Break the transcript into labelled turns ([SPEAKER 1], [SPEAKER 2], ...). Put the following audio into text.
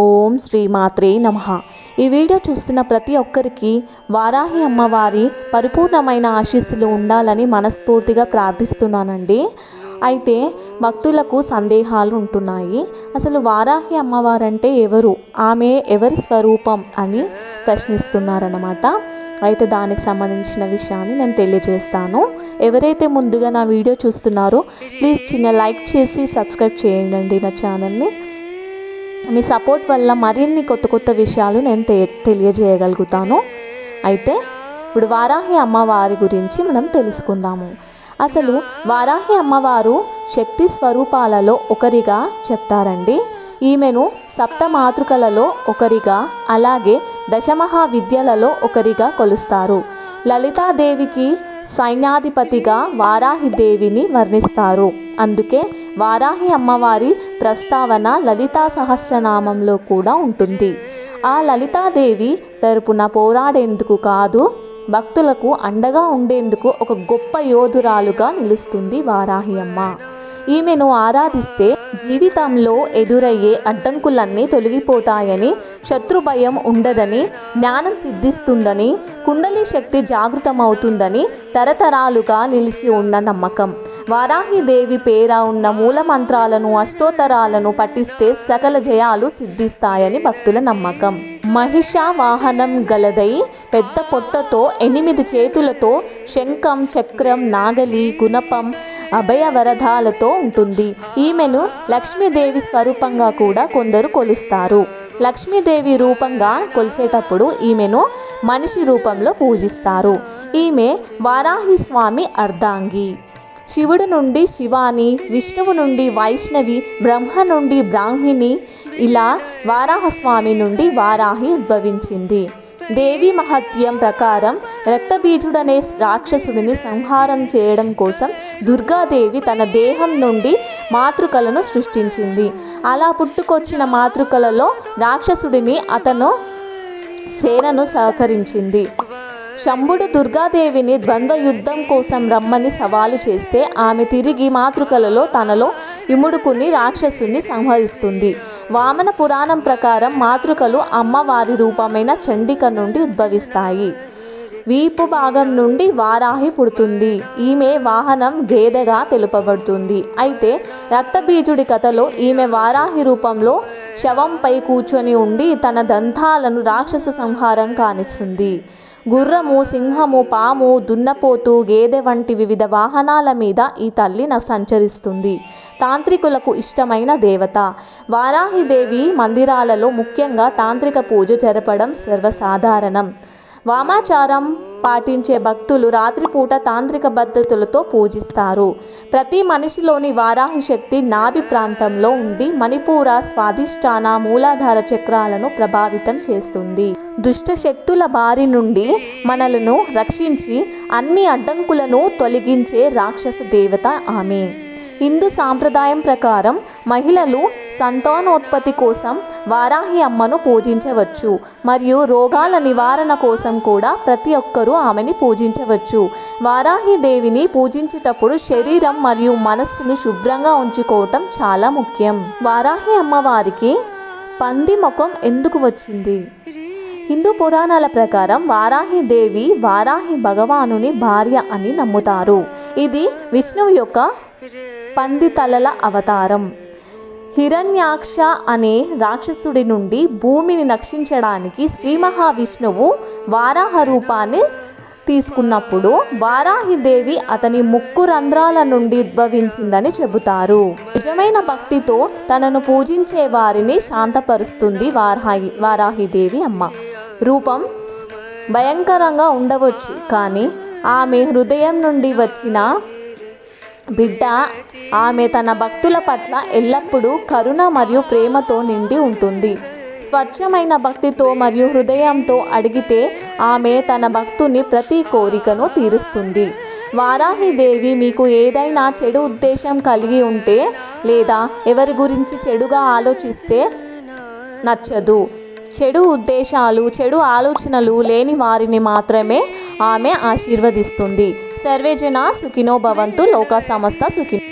[SPEAKER 1] ఓం శ్రీ మాత్రే నమ. ఈ వీడియో చూస్తున్న ప్రతి ఒక్కరికి వారాహి అమ్మవారి పరిపూర్ణమైన ఆశీస్సులు ఉండాలని మనస్ఫూర్తిగా ప్రార్థిస్తున్నానండి. అయితే భక్తులకు సందేహాలు ఉంటున్నాయి. అసలు వారాహి అమ్మవారంటే ఎవరు? ఆమె ఎవరి స్వరూపం అని ప్రశ్నిస్తున్నారన్నమాట. అయితే దానికి సంబంధించిన విషయాన్ని నేను తెలియజేస్తాను. ఎవరైతే ముందుగా నా వీడియో చూస్తున్నారో ప్లీజ్ చిన్న లైక్ చేసి సబ్స్క్రైబ్ చేయండి నా ఛానల్ని. మీ సపోర్ట్ వల్ల మరిన్ని కొత్త కొత్త విషయాలు నేను తె తెలియజేయగలుగుతాను. అయితే ఇప్పుడు వారాహి అమ్మవారి గురించి మనం తెలుసుకుందాము. అసలు వారాహి అమ్మవారు శక్తి స్వరూపాలలో ఒకరిగా చెప్తారండి. ఈమెను సప్త మాతృకలలో ఒకరిగా అలాగే దశమహా విద్యలలో ఒకరిగా కొలుస్తారు. లలితాదేవికి సైన్యాధిపతిగా వారాహి దేవిని వర్ణిస్తారు. అందుకే వారాహి అమ్మవారి ప్రస్తావన లలితా సహస్రనామంలో కూడా ఉంటుంది. ఆ లలితాదేవి తరపున పోరాడేందుకు కాదు భక్తులకు అండగా ఉండేందుకు ఒక గొప్ప యోధురాలుగా నిలుస్తుంది వారాహి అమ్మ. ఈమెను ఆరాధిస్తే జీవితంలో ఎదురయ్యే అడ్డంకులన్నీ తొలగిపోతాయని శత్రు భయం ఉండదని జ్ఞానం సిద్ధిస్తుందని కుండలి శక్తి జాగృతమవుతుందని తరతరాలుగా నిలిచి ఉన్న నమ్మకం. వారాహి దేవి పేర ఉన్న మూల మంత్రాలను అష్టోత్తరాలను పఠిస్తే సకల జయాలు సిద్ధిస్తాయని భక్తుల నమ్మకం. మహిషావాహనం గలదై పెద్ద పొట్టతో ఎనిమిది చేతులతో శంఖం చక్రం నాగలి గుణపం అభయవరధాలతో ఉంటుంది. ఈమెను లక్ష్మీదేవి స్వరూపంగా కూడా కొందరు కొలుస్తారు. లక్ష్మీదేవి రూపంగా కొలిసేటప్పుడు ఈమెను మనిషి రూపంలో పూజిస్తారు. ఈమె వారాహి స్వామి అర్ధాంగి. శివుడు నుండి శివాని విష్ణువు నుండి వైష్ణవి బ్రహ్మ నుండి బ్రాహ్మిణి ఇలా వారాహస్వామి నుండి వారాహి ఉద్భవించింది. దేవి మహత్యం ప్రకారం రక్తబీజుడనే రాక్షసుడిని సంహారం చేయడం కోసం దుర్గాదేవి తన దేహం నుండి మాతృకలను సృష్టించింది. అలా పుట్టుకొచ్చిన మాతృకలలో రాక్షసుడిని అతను సేనను సహకరించింది. శంభుడు దుర్గాదేవిని ద్వంద్వ యుద్ధం కోసం రమ్మని సవాలు చేస్తే ఆమె తిరిగి మాతృకలలో తనలో ఇముడుకుని రాక్షసుని సంహరిస్తుంది. వామన పురాణం ప్రకారం మాతృకలు అమ్మవారి రూపమైన చండిక నుండి ఉద్భవిస్తాయి. వీపు భాగం నుండి వారాహి పుడుతుంది. ఈమె వాహనం గేదెగా తెలుపబడుతుంది. అయితే రక్తబీజుడి కథలో ఈమె వారాహి రూపంలో శవంపై కూర్చొని ఉండి తన దంతాలను రాక్షస సంహారం కానిస్తుంది. గుర్రము సింహము పాము దున్నపోతు గేదె వంటి వివిధ వాహనాల మీద ఈ తల్లి సంచరిస్తుంది. తాంత్రికులకు ఇష్టమైన దేవత. వారాహిదేవి మందిరాలలో ముఖ్యంగా తాంత్రిక పూజ జరపడం సర్వసాధారణం. వామాచారం పాటించే భక్తులు రాత్రిపూట తాంత్రిక పద్ధతులతో పూజిస్తారు. ప్రతి మనిషిలోని వారాహి శక్తి నాభి ప్రాంతంలో ఉండి మణిపూర స్వాధిష్టాన మూలాధార చక్రాలను ప్రభావితం చేస్తుంది. దుష్ట శక్తుల బారి నుండి మనలను రక్షించి అన్ని అడ్డంకులను తొలగించే రాక్షస దేవత ఆమె. హిందూ సాంప్రదాయం ప్రకారం మహిళలు సంతానోత్పత్తి కోసం వారాహి అమ్మను పూజించవచ్చు మరియు రోగాల నివారణ కోసం కూడా ప్రతి ఒక్కరూ ఆమెని పూజించవచ్చు. వారాహి దేవిని పూజించేటప్పుడు శరీరం మరియు మనస్సును శుభ్రంగా ఉంచుకోవటం చాలా ముఖ్యం. వారాహి అమ్మవారికి పంది ముఖం ఎందుకు వచ్చింది? హిందూ పురాణాల ప్రకారం వారాహి దేవి వారాహి భగవానుని భార్య అని నమ్ముతారు. ఇది విష్ణువు యొక్క పంది తలల అవతారం. హిరణ్యాక్ష అనే రాక్షసుడి నుండి భూమిని రక్షించడానికి శ్రీ మహావిష్ణువు వారాహ రూపాన్ని తీసుకున్నప్పుడు వారాహిదేవి అతని ముక్కు రంధ్రాల నుండి ఉద్భవించిందని చెబుతారు. నిజమైన భక్తితో తనను పూజించే వారిని శాంతపరుస్తుంది వారాహి వారాహిదేవి అమ్మ. రూపం భయంకరంగా ఉండవచ్చు కానీ ఆమె హృదయం నుండి వచ్చిన బిడ్డ ఆమె తన భక్తుల పట్ల ఎల్లప్పుడూ కరుణ మరియు ప్రేమతో నిండి ఉంటుంది. స్వచ్ఛమైన భక్తితో మరియు హృదయంతో అడిగితే ఆమె తన భక్తుని ప్రతి కోరికను తీరుస్తుంది. వారాహిదేవి మీకు ఏదైనా చెడు ఉద్దేశం కలిగి ఉంటే లేదా ఎవరి గురించి చెడుగా ఆలోచిస్తే నచ్చదు. చెడు ఉద్దేశాలు చెడు ఆలోచనలు లేని వారిని మాత్రమే ఆమె ఆశీర్వదిస్తుంది. సర్వేజన సుఖినో భవంతు లోక సమస్త సుఖినో.